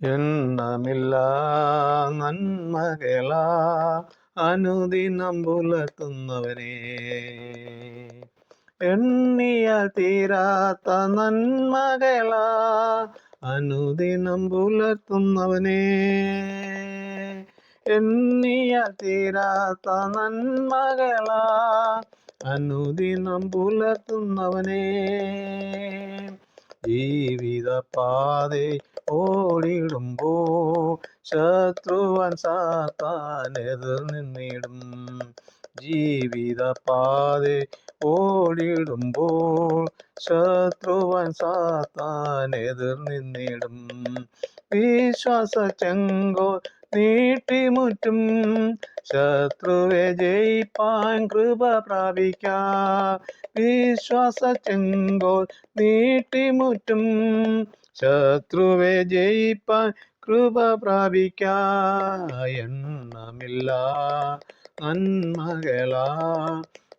എണ്ണമില്ല നന്മകളാ അനുദിനം പുലർത്തുന്നവനെ എണ്ണിയ തീരാത്ത നന്മകളാ അനുദിനം പുലർത്തുന്നവനെ എണ്ണിയ തീരാത്ത നന്മകളാ അനുദിനം പുലർത്തുന്നവനെ ജീവിത പാതെ ഓടിടുമ്പോ ശത്രുവൻ സാത്താൻ നിന്നിടും. ജീവിത പാതെ ഓടിടുമ്പോൾ ശത്രുവൻ സാത്താൻ നിന്നിടും. വിശ്വാസ ചെങ്കോ നീട്ടിമുറ്റും. ശത്രുവെ ജയിപ്പാൻ കൃപ പ്രാപിക്കാം. വിശ്വാസ ചെങ്കോൽ നീട്ടിമുറ്റും. ശത്രുവെ ജയിപ്പാൻ കൃപ പ്രാപിക്കാ. എണ്ണമില്ല നന്മകളാ.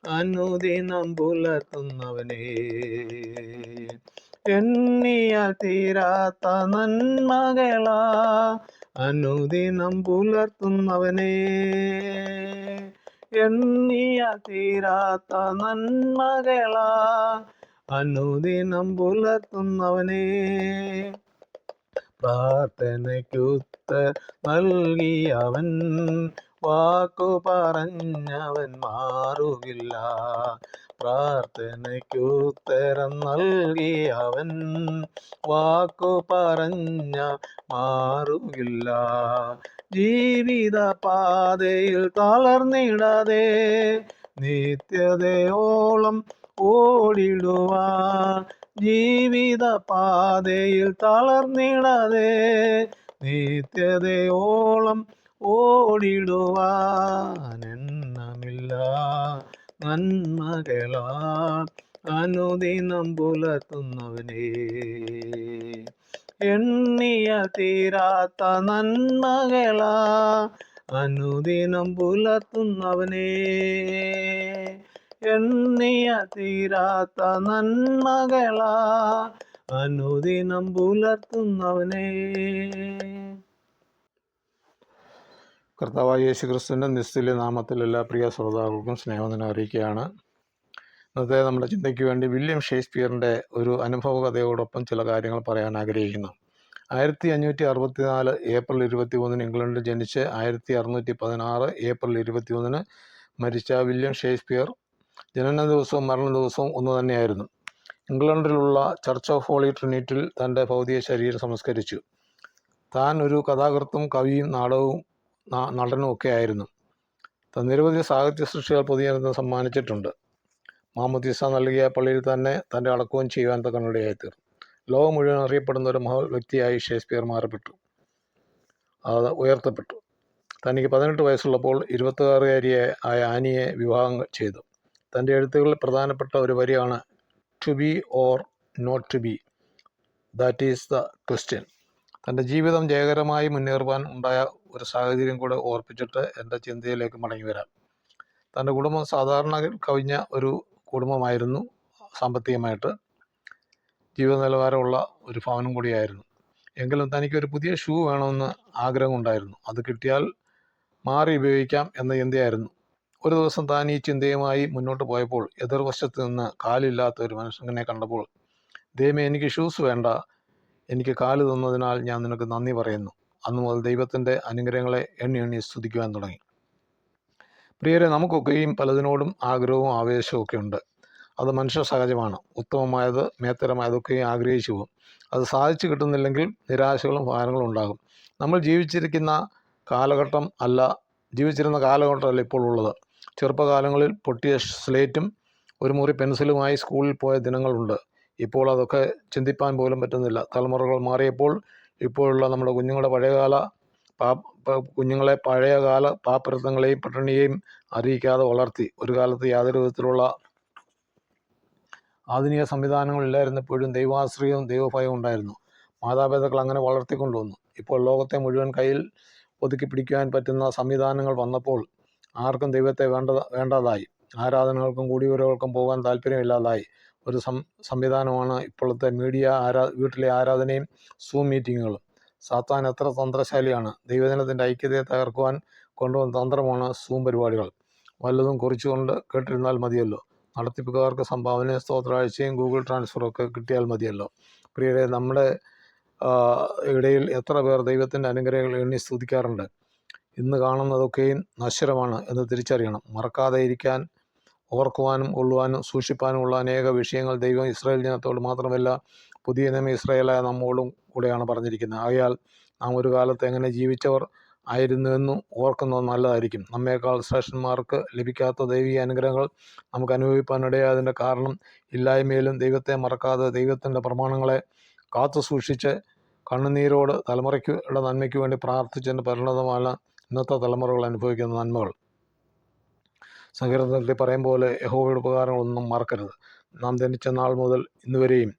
അനുദിനം പുലർത്തുന്നവനെ. എണ്ണിയ തീരാത്ത നന്മകളാ. അനുദിനം പുലർത്തുന്നവനെ എണ്ണിയ തീരാത്ത നന്മകളാ. അനുദിനം പുലർത്തുന്നവനെ പ്രാർത്ഥനയ്ക്കുത്ത നൽകിയവൻ വാക്കു പറഞ്ഞവൻ മാറുകില്ല പ്രാർത്ഥനയ്ക്കുത്തരം നൽകിയവൻ വാക്കു പറഞ്ഞ മാറുകില്ല. ജീവിത പാതയിൽ തളർന്നിടാതെ നിത്യതയോളം ഓടിടുവാൻ ജീവിത പാതയിൽ തളർന്നിടാതെ നിത്യതയോളം ഓടിടുവാൻ എണ്ണമില്ല. നന്മകളാ അനുദിനം പുലർത്തുന്നവനെ. എണ്ണിയ തീരാത്ത നന്മകളാ അനുദിനം പുലർത്തുന്നവനെ. എണ്ണിയ തീരാത്ത നന്മകളാ അനുദിനം പുലർത്തുന്നവനെ. കർത്താവായ യേശു ക്രിസ്തുവിന്റെ നിസ്തുല്യ നാമത്തിൽ എല്ലാ പ്രിയ ശ്രോതാക്കൾക്കും സ്നേഹവന്ദനം അറിയിക്കുകയാണ്. ഇന്നത്തെ നമ്മുടെ ചിന്തയ്ക്ക് വേണ്ടി വില്യം ഷേക്സ്പിയറിന്റെ ഒരു അനുഭവ കഥയോടൊപ്പം ചില കാര്യങ്ങൾ പറയാൻ ആഗ്രഹിക്കുന്നു. ആയിരത്തി അഞ്ഞൂറ്റി അറുപത്തിനാല് ഏപ്രിൽ ഇരുപത്തി മൂന്നിന് ഇംഗ്ലണ്ടിൽ ജനിച്ച് ആയിരത്തി അറുന്നൂറ്റി പതിനാറ് ഏപ്രിൽ ഇരുപത്തി മൂന്നിന് മരിച്ച വില്യം ഷേക്സ്പിയർ ജനന ദിവസവും മരണ ദിവസവും ഒന്ന് തന്നെയായിരുന്നു. ഇംഗ്ലണ്ടിലുള്ള ചർച്ച് ഓഫ് ഹോളി ട്രിനിറ്റിൽ തന്റെ ഭൗതിക ശരീരം സംസ്കരിച്ചു. താൻ ഒരു കഥാകൃത്തും കവിയും നാടകവും നടനും ഒക്കെ ആയിരുന്നു. നിരവധി സാഹിത്യ സൃഷ്ടികൾ പൊതുജനത്തിന് സമ്മാനിച്ചിട്ടുണ്ട്. മാമുദ്ദീസ നൽകിയ പള്ളിയിൽ തന്നെ തന്റെ അടക്കവും ചെയ്യുവാൻ തക്കനിടയായിത്തീർന്നു. ലോകം മുഴുവൻ അറിയപ്പെടുന്ന ഒരു മഹൽ വ്യക്തിയായി ഷേക്സ്പിയർ മാറപ്പെട്ടു. അത് ഉയർത്തപ്പെട്ടു. തനിക്ക് പതിനെട്ട് വയസ്സുള്ളപ്പോൾ ഇരുപത്തുകാറുകാരിയായ ആയ ആനിയെ വിവാഹം ചെയ്തു. തന്റെ എഴുത്തുകളിൽ പ്രധാനപ്പെട്ട ഒരു വരിയാണ് to be or not to be that is the question തന്റെ ജീവിതം ജയകരമായി മുന്നേറുവാൻ ഉണ്ടായ ഒരു സാഹചര്യം കൂടെ ഓർപ്പിച്ചിട്ട് എന്റെ ചിന്തയിലേക്ക് മടങ്ങി വരാം. തന്റെ കുടുംബം സാധാരണ കവിഞ്ഞ ഒരു കുടുംബമായിരുന്നു. സാമ്പത്തികമായിട്ട് ജീവിത നിലവാരമുള്ള ഒരു ഭവനം കൂടിയായിരുന്നു. എങ്കിലും തനിക്കൊരു പുതിയ ഷൂ വേണമെന്ന് ആഗ്രഹമുണ്ടായിരുന്നു. അത് കിട്ടിയാൽ മാറി ഉപയോഗിക്കാം എന്ന ചിന്തയായിരുന്നു. ഒരു ദിവസം താൻ ഈ ചിന്തയുമായി മുന്നോട്ട് പോയപ്പോൾ എതിർവശത്ത് നിന്ന് കാലില്ലാത്ത ഒരു മനുഷ്യനെ കണ്ടപ്പോൾ ദൈവമേ എനിക്ക് ഷൂസ് വേണ്ട. എനിക്ക് കാൽ തന്നതിനാൽ ഞാൻ നിനക്ക് നന്ദി പറയുന്നു. അന്നു മുതൽ ദൈവത്തിന്റെ അനുഗ്രഹങ്ങളെ എണ്ണി എണ്ണി സ്തുതിക്കുവാൻ തുടങ്ങി. പ്രിയരെ നമുക്കൊക്കെയും പലതിനോടും ആഗ്രഹവും ആവേശവും ഒക്കെ ഉണ്ട്. അത് മനുഷ്യ സഹജമാണ്. ഉത്തമമായത് മേത്തരമായതൊക്കെയും ആഗ്രഹിച്ചു പോകും. അത് സാധിച്ചു കിട്ടുന്നില്ലെങ്കിൽ നിരാശകളും ഭാരങ്ങളും ഉണ്ടാകും. നമ്മൾ ജീവിച്ചിരിക്കുന്ന കാലഘട്ടം അല്ല ജീവിച്ചിരുന്ന കാലഘട്ടമല്ല ഇപ്പോൾ ഉള്ളത്. ചെറുപ്പകാലങ്ങളിൽ പൊട്ടിയ സ്ലേറ്റും ഒരു മുറി പെൻസിലുമായി സ്കൂളിൽ പോയ ദിനങ്ങളുണ്ട്. ഇപ്പോൾ അതൊക്കെ ചിന്തിപ്പാൻ പോലും പറ്റുന്നില്ല. തലമുറകൾ മാറിയപ്പോൾ ഇപ്പോഴുള്ള നമ്മുടെ കുഞ്ഞുങ്ങളുടെ പഴയകാല പാ കുഞ്ഞുങ്ങളെ പഴയകാല പാപ്പരത്തങ്ങളെയും പട്ടിണിയെയും അറിയിക്കാതെ വളർത്തി ഒരു കാലത്ത് യാതൊരു വിധത്തിലുള്ള ആധുനിക സംവിധാനങ്ങളില്ലായിരുന്നപ്പോഴും ദൈവാശ്രയവും ദൈവഭയവും ഉണ്ടായിരുന്നു. മാതാപിതാക്കൾ അങ്ങനെ വളർത്തിക്കൊണ്ടുവന്നു. ഇപ്പോൾ ലോകത്തെ മുഴുവൻ കയ്യിൽ ഒതുക്കി പിടിക്കുവാൻ പറ്റുന്ന സംവിധാനങ്ങൾ വന്നപ്പോൾ ആർക്കും ദൈവത്തെ വേണ്ട വേണ്ടതായി. ആരാധനകൾക്കും കൂടിയവരകൾക്കും പോകാൻ താല്പര്യമില്ലാതായി. ഒരു സംവിധാനമാണ് ഇപ്പോഴത്തെ മീഡിയ ആരാ വീട്ടിലെ ആരാധനയും സൂം മീറ്റിങ്ങുകളും സാത്താൻ എത്ര തന്ത്രശാലിയാണ്. ദൈവജനത്തിന്റെ ഐക്യതയെ തകർക്കുവാൻ കൊണ്ടുവന്ന തന്ത്രമാണ് സൂം പരിപാടികൾ. വല്ലതും കുറിച്ചുകൊണ്ട് കേട്ടിരുന്നാൽ മതിയല്ലോ. നടത്തിപ്പുകാർക്ക് സംഭാവനയും സ്തോത്രാഴ്ചയും ഗൂഗിൾ ട്രാൻസ്ഫറും ഒക്കെ കിട്ടിയാൽ മതിയല്ലോ. പ്രിയരെ നമ്മുടെ ഇടയിൽ എത്ര പേർ ദൈവത്തിന്റെ അനുഗ്രഹങ്ങൾ എണ്ണി സ്തുതിക്കാറുണ്ട്? ഇന്ന് കാണുന്നതൊക്കെയും നശ്വരമാണ് എന്ന് തിരിച്ചറിയണം. മറക്കാതെ ഇരിക്കാൻ ഓർക്കുവാനും കൊള്ളുവാനും സൂക്ഷിപ്പാനുമുള്ള അനേക വിഷയങ്ങൾ ദൈവം ഇസ്രായേൽ ജനത്തോട് മാത്രമല്ല പുതിയ നിയമ ഇസ്രായേലായ നമ്മോടും കൂടെയാണ് പറഞ്ഞിരിക്കുന്നത്. ആകയാൽ നാം ഒരു കാലത്ത് എങ്ങനെ ജീവിച്ചവർ ആയിരുന്നു എന്ന് ഓർക്കുന്നത് നല്ലതായിരിക്കും. നമ്മേക്കാൾ ശ്രേഷ്ഠന്മാർക്ക് ലഭിക്കാത്ത ദൈവിക അനുഗ്രഹങ്ങൾ നമുക്ക് അനുഭവിക്കാനിടയായതിന്റെ കാരണം ഇല്ലായ്മയിലും ദൈവത്തെ മറക്കാതെ ദൈവത്തിന്റെ പ്രമാണങ്ങളെ കാത്തു സൂക്ഷിച്ച് കണ്ണുനീരോട് തലമുറയ്ക്കുള്ള നന്മയ്ക്ക് വേണ്ടി പ്രാർത്ഥിച്ചതിന്റെ പരിണതമാണ് ഇന്നത്തെ തലമുറകൾ അനുഭവിക്കുന്ന നന്മകൾ. സങ്കീർത്തനത്തിൽ പറയും പോലെ യഹോവയുടെ ഉപകാരങ്ങളൊന്നും മറക്കരുത്. നാം ജനിച്ച നാൾ മുതൽ ഇന്നുവരെയും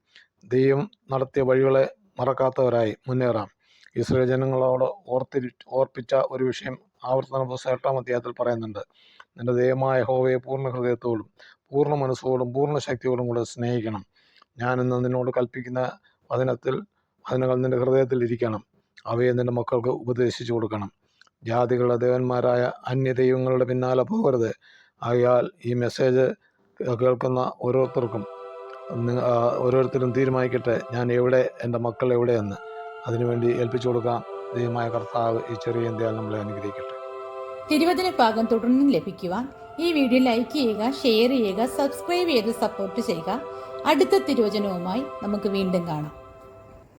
ദൈവം നടത്തിയ വഴികളെ മറക്കാത്തവരായി മുന്നേറാം. ഇസ്രയേൽ ജനങ്ങളോട് ഓർത്തിരി ഓർപ്പിച്ച ഒരു വിഷയം ആവർത്തന പുസ്തകം എട്ടാം അധ്യായത്തിൽ പറയുന്നുണ്ട്. നിന്റെ ദൈവമായ ഹോവയെ പൂർണ ഹൃദയത്തോടും പൂർണ മനസ്സോടും പൂർണ ശക്തിയോടും കൂടെ സ്നേഹിക്കണം. ഞാൻ ഇന്ന് നിന്നോട് കൽപ്പിക്കുന്ന വചനത്തിൽ വചനങ്ങൾ നിന്റെ ഹൃദയത്തിൽ ഇരിക്കണം. അവയെ നിന്റെ മക്കൾക്ക് ഉപദേശിച്ചു കൊടുക്കണം. ജാതികളുടെ ദേവന്മാരായ അന്യ ദൈവങ്ങളുടെ പിന്നാലെ പോകരുത്. ആകയാൽ ഈ മെസ്സേജ് കേൾക്കുന്ന ഓരോരുത്തർക്കും ഓരോരുത്തരും തീരുമാനിക്കട്ടെ ഞാൻ എവിടെ എന്റെ മക്കൾ എവിടെയെന്ന്. അതിനുവേണ്ടി ഏൽപ്പിച്ചു കൊടുക്കാം. ദൈവമായ കർത്താവ് ഈ ചെറിയ ഇന്ത്യയിൽ നമ്മളെ അനുഗ്രഹിക്കട്ടെ. തിരുവചന ഭാഗം തുടർന്നും ലഭിക്കുവാൻ ഈ വീഡിയോ ലൈക്ക് ചെയ്യുക ഷെയർ ചെയ്യുക സബ്സ്ക്രൈബ് ചെയ്ത് സപ്പോർട്ട് ചെയ്യുക. അടുത്ത തിരുവചനവുമായി നമുക്ക് വീണ്ടും കാണാം.